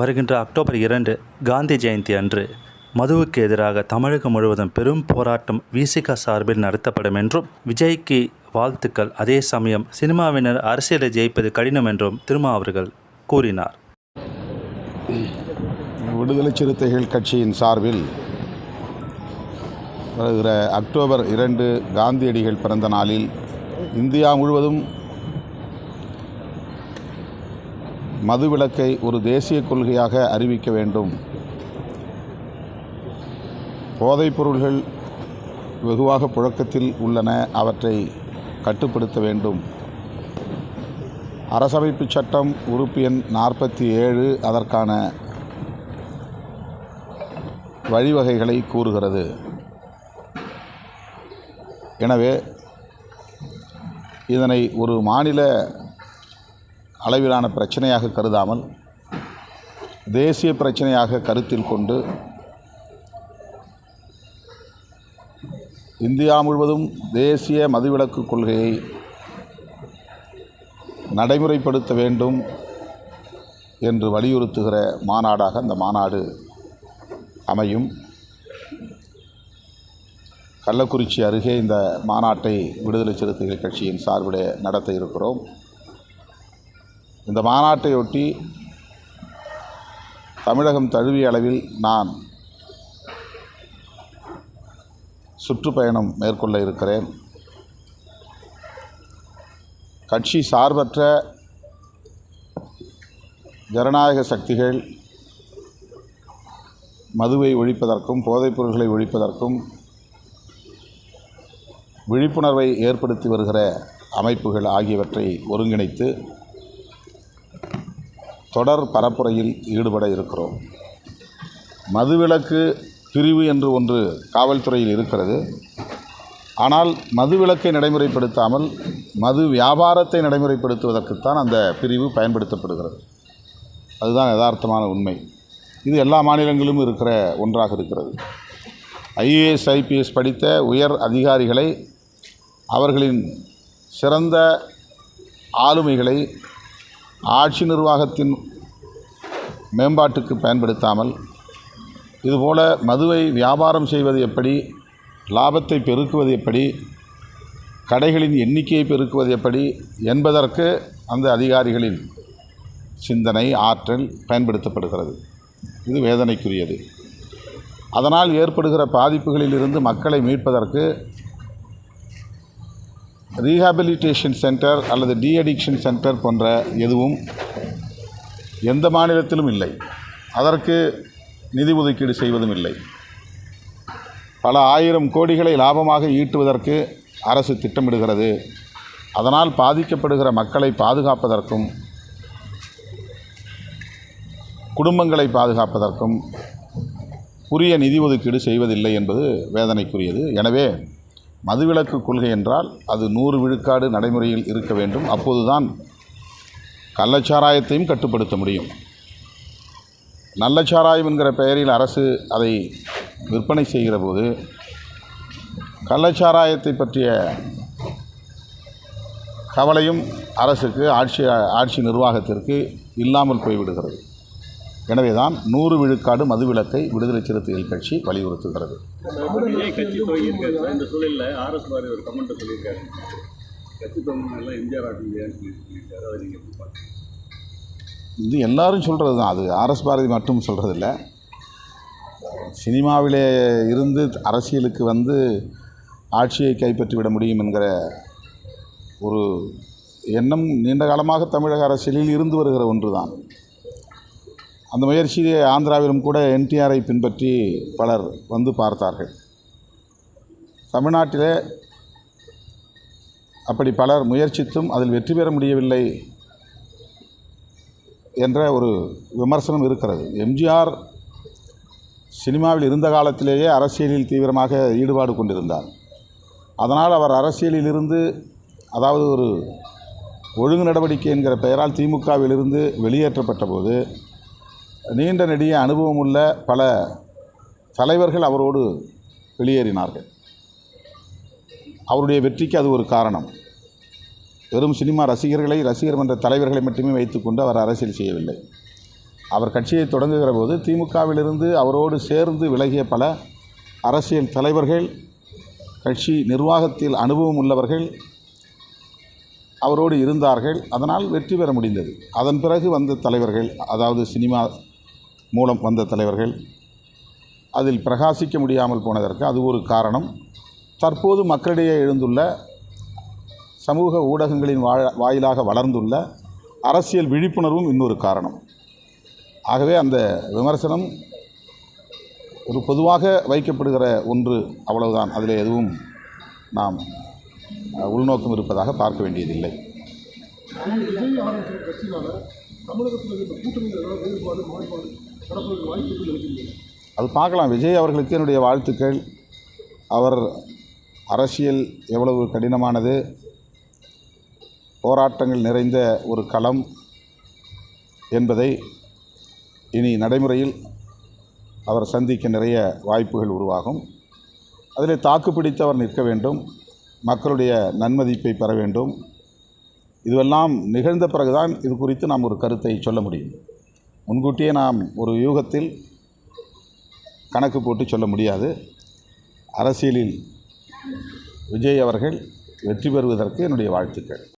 வருகின்ற அக்டோபர் இரண்டு காந்தி ஜெயந்தி அன்று மதுவுக்கு எதிராக தமிழகம் முழுவதும் பெரும் போராட்டம் விசிக சார்பில் நடத்தப்படும் என்றும் விஜய்க்கு வாழ்த்துக்கள். அதே சமயம் சினிமாவினர் அரசியலை ஜெயிப்பது கடினம் என்றும் திருமா அவர்கள் கூறினார். விடுதலை சிறுத்தைகள் கட்சியின் சார்பில் வருகிற அக்டோபர் இரண்டு காந்தியடிகள் பிறந்த நாளில் இந்தியா முழுவதும் மதுவிலக்கை ஒரு தேசிய கொள்கையாக அறிவிக்க வேண்டும். போதைப்பொருள்கள் வெகுவாக புழக்கத்தில் உள்ளன. அவற்றை கட்டுப்படுத்த வேண்டும். அரசமைப்பு சட்டம் உறுப்பு எண் நாற்பத்தி ஏழு அதற்கான வழிவகைகளை கூறுகிறது. எனவே இதனை ஒரு மாநில அளவிலான பிரச்சனையாக கருதாமல் தேசிய பிரச்சனையாக கருத்தில் கொண்டு இந்தியா முழுவதும் தேசிய மதுவிலக்கு கொள்கையை நடைமுறைப்படுத்த வேண்டும் என்று வலியுறுத்துகிற மாநாடாக அந்த மாநாடு அமையும். கள்ளக்குறிச்சி அருகே இந்த மாநாட்டை விடுதலை சிறுத்தைகள் கட்சியின் சார்பில் நடத்த இருக்கிறோம். இந்த மாநாட்டையொட்டி தமிழகம் தழுவிய அளவில் நான் சுற்றுப்பயணம் மேற்கொள்ள இருக்கிறேன். கட்சி சார்பற்ற ஜனநாயக சக்திகள் மதுவை ஒழிப்பதற்கும் போதைப்பொருட்களை ஒழிப்பதற்கும் விழிப்புணர்வை ஏற்படுத்தி வருகிற அமைப்புகள் ஆகியவற்றை ஒருங்கிணைத்து தொடர் பரப்புரையில் ஈடுபட இருக்கிறோம். மதுவிலக்கு பிரிவு என்று ஒன்று காவல்துறையில் இருக்கிறது. ஆனால் மதுவிலக்கை நடைமுறைப்படுத்தாமல் மது வியாபாரத்தை நடைமுறைப்படுத்துவதற்குத்தான் அந்த பிரிவு பயன்படுத்தப்படுகிறது. அதுதான் யதார்த்தமான உண்மை. இது எல்லா மாநிலங்களிலும் இருக்கிற ஒன்றாக இருக்கிறது. ஐஏஎஸ் ஐபிஎஸ் படித்த உயர் அதிகாரிகளை அவர்களின் சிறந்த ஆளுமைகளை ஆட்சி நிர்வாகத்தின் மேம்பாட்டுக்கு பயன்படுத்தாமல் இதுபோல மதுவை வியாபாரம் செய்வது எப்படி லாபத்தை பெருக்குவது எப்படி கடைகளின் எண்ணிக்கையை பெருக்குவது எப்படி என்பதற்கு அந்த அதிகாரிகளின் சிந்தனை ஆற்றல் பயன்படுத்தப்படுகிறது. இது வேதனைக்குரியது. அதனால் ஏற்படுகிற பாதிப்புகளிலிருந்து மக்களை மீட்பதற்கு ரீஹாபிலிட்டேஷன் சென்டர் அல்லது டி அடிக்ஷன் சென்டர் போன்ற எதுவும் எந்த மாநிலத்திலும் இல்லை. அதற்கு நிதி ஒதுக்கீடு செய்வதும் இல்லை. பல ஆயிரம் கோடிகளை லாபமாக ஈட்டுவதற்கு அரசு திட்டமிடுகிறது. அதனால் பாதிக்கப்படுகிற மக்களை பாதுகாப்பதற்கும் குடும்பங்களை பாதுகாப்பதற்கும் உரிய நிதி ஒதுக்கீடு செய்வதில்லை என்பது வேதனைக்குரியது. எனவே மதுவிலக்கு கொள்கை என்றால் அது நூறு விழுக்காடு நடைமுறையில் இருக்க வேண்டும். அப்போதுதான் கள்ளச்சாராயத்தையும் கட்டுப்படுத்த முடியும். நல்ல சாராயம் என்கிற பெயரில் அரசு அதை விற்பனை செய்கிற போது கள்ளச்சாராயத்தை பற்றிய கவலையும் அரசுக்கு ஆட்சி ஆட்சி நிர்வாகத்திற்கு இல்லாமல் போய்விடுகிறது. எனவே தான் நூறு விழுக்காடு மதுவிலக்கை விடுதலை சிறுத்தைகள் கட்சி வலியுறுத்துகிறது. இது எல்லாரும் சொல்கிறது தான் அது ஆர்எஸ் பாரதி மட்டும் சொல்கிறதில்ல சினிமாவிலே இருந்து அரசியலுக்கு வந்து ஆட்சியை கைப்பற்றி விட முடியும் என்கிற ஒரு எண்ணம் நீண்ட காலமாக தமிழக அரசியலில் இருந்து வருகிற ஒன்று தான் அந்த முயற்சியை ஆந்திராவிலும் கூட என்டிஆரை பின்பற்றி பலர் வந்து பார்த்தார்கள். தமிழ்நாட்டிலே அப்படி பலர் முயற்சித்தும் அதில் வெற்றி பெற முடியவில்லை என்ற ஒரு விமர்சனம் இருக்கிறது. எம்ஜிஆர் சினிமாவில் இருந்த காலத்திலேயே அரசியலில் தீவிரமாக ஈடுபாடு கொண்டிருந்தார். அதனால் அவர் அரசியலில் இருந்து அதாவது ஒரு ஒழுங்கு நடவடிக்கை என்கிற பெயரால் திமுகவிலிருந்து வெளியேற்றப்பட்ட போது நீண்ட நெடிய அனுபவம் உள்ள பல தலைவர்கள் அவரோடு வெளியேறினார்கள். அவருடைய வெற்றிக்கு அது ஒரு காரணம். வெறும் சினிமா ரசிகர்களை ரசிகர் மன்ற தலைவர்களை மட்டுமே வைத்துக்கொண்டு அவர் அரசியல் செய்யவில்லை. அவர் கட்சியை தொடங்குகிற போது திமுகவிலிருந்து அவரோடு சேர்ந்து விலகிய பல அரசியல் தலைவர்கள் கட்சி நிர்வாகத்தில் அனுபவம் உள்ளவர்கள் அவரோடு இருந்தார்கள். அதனால் வெற்றி பெற முடிந்தது. அதன் பிறகு வந்த தலைவர்கள் அதாவது சினிமா மூலம் வந்த தலைவர்கள் அதில் பிரகாசிக்க முடியாமல் போனதற்கு அது ஒரு காரணம். தற்போது மக்களிடையே எழுந்துள்ள சமூக ஊடகங்களின் வாழ வாயிலாக வளர்ந்துள்ள அரசியல் விழிப்புணர்வும் இன்னொரு காரணம். ஆகவே அந்த விமர்சனம் ஒரு பொதுவாக வைக்கப்படுகிற ஒன்று அவ்வளவுதான். அதில் எதுவும் நாம் உள்நோக்கம் இருப்பதாக பார்க்க வேண்டியதில்லை. தமிழகத்தில் வேறுபாடு மாறுபாடு? அது பார்க்கலாம். விஜய் அவர்களுக்கு என்னுடைய வாழ்த்துக்கள். அவர் அரசியல் எவ்வளவு கடினமானது. போராட்டங்கள் நிறைந்த ஒரு களம் என்பதை இனி நடைமுறையில் அவர் சந்திக்க நிறைய வாய்ப்புகள் உருவாகும். அதில் தாக்கு பிடித்து அவர் நிற்க வேண்டும். மக்களுடைய நன்மதிப்பை பெற வேண்டும். இதுவெல்லாம் நிகழ்ந்த பிறகுதான் இது குறித்து நாம் ஒரு கருத்தை சொல்ல முடியும். முன்கூட்டியே நாம் ஒரு யூகத்தில் கணக்கு போட்டு சொல்ல முடியாது. அரசியலில் விஜய் அவர்கள் வெற்றி பெறுவதற்கு என்னுடைய வாழ்த்துக்கள்.